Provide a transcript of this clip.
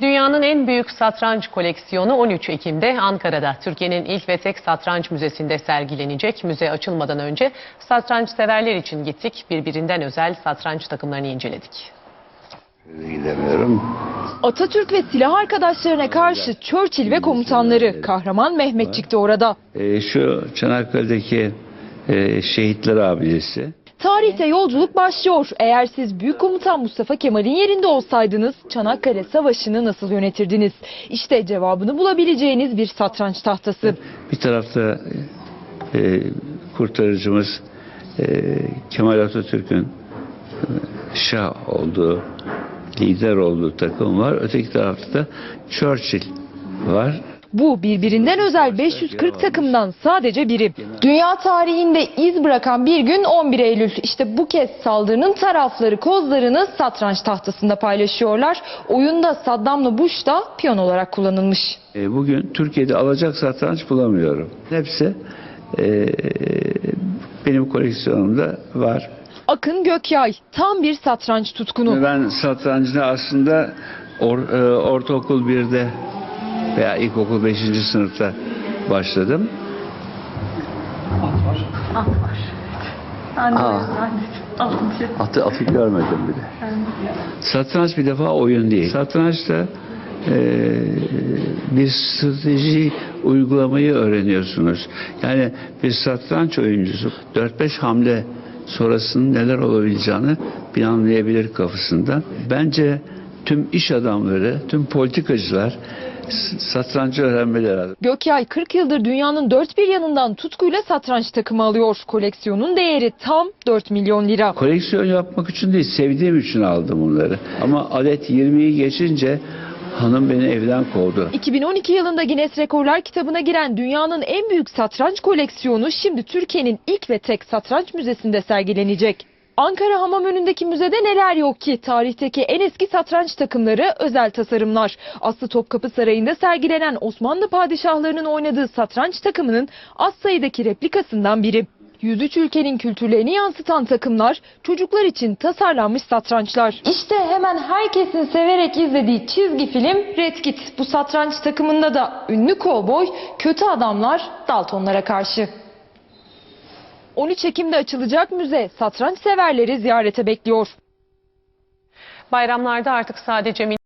Dünyanın en büyük satranç koleksiyonu 13 Ekim'de Ankara'da Türkiye'nin ilk ve tek satranç müzesinde sergilenecek. Müze açılmadan önce satranç severler için gittik. Birbirinden özel satranç takımlarını inceledik. Gidemiyorum. Atatürk ve silah arkadaşlarına karşı Churchill ve komutanları kahraman Mehmetçik de orada. Ee, şu Çanakkale'deki e, şehitler abidesi. Tarihte yolculuk başlıyor. Eğer siz Büyük Komutan Mustafa Kemal'in yerinde olsaydınız Çanakkale Savaşı'nı nasıl yönetirdiniz? İşte cevabını bulabileceğiniz bir satranç tahtası. Bir tarafta e, kurtarıcımız e, Kemal Atatürk'ün e, şah olduğu, lider olduğu takım var. Öteki tarafta da Churchill var. Bu birbirinden özel 540 takımdan sadece biri. Dünya tarihinde iz bırakan bir gün 11 Eylül. İşte bu kez saldırının tarafları kozlarını satranç tahtasında paylaşıyorlar. Oyunda Saddam'la Bush da piyon olarak kullanılmış. E, bugün Türkiye'de alacak satranç bulamıyorum. Hepsi e, benim koleksiyonumda var. Akın Gökyay tam bir satranç tutkunu. Ben satrancına aslında or- e, ortaokul 1'de veya ilkokul 5. sınıfta başladım. Aa, atı, atı görmedim bile. Satranç bir defa oyun değil. Satrançta e, bir strateji uygulamayı öğreniyorsunuz. Yani bir satranç oyuncusu 4-5 hamle sonrasının neler olabileceğini planlayabilir kafasında. Bence tüm iş adamları, tüm politikacılar satrancı öğrenmeleri lazım. Gökyay 40 yıldır dünyanın dört bir yanından tutkuyla satranç takımı alıyor. Koleksiyonun değeri tam 4 milyon lira. Koleksiyon yapmak için değil, sevdiğim için aldım bunları. Ama adet 20'yi geçince hanım beni evden kovdu. 2012 yılında Guinness Rekorlar kitabına giren dünyanın en büyük satranç koleksiyonu şimdi Türkiye'nin ilk ve tek satranç müzesinde sergilenecek. Ankara Hamam önündeki müzede neler yok ki? Tarihteki en eski satranç takımları özel tasarımlar. Aslı Topkapı Sarayı'nda sergilenen Osmanlı padişahlarının oynadığı satranç takımının az sayıdaki replikasından biri. 103 ülkenin kültürlerini yansıtan takımlar, çocuklar için tasarlanmış satrançlar. İşte hemen herkesin severek izlediği çizgi film Red Kit. Bu satranç takımında da ünlü kovboy, kötü adamlar Daltonlara karşı. 13 Ekim'de açılacak müze satranç severleri ziyarete bekliyor. Bayramlarda artık sadece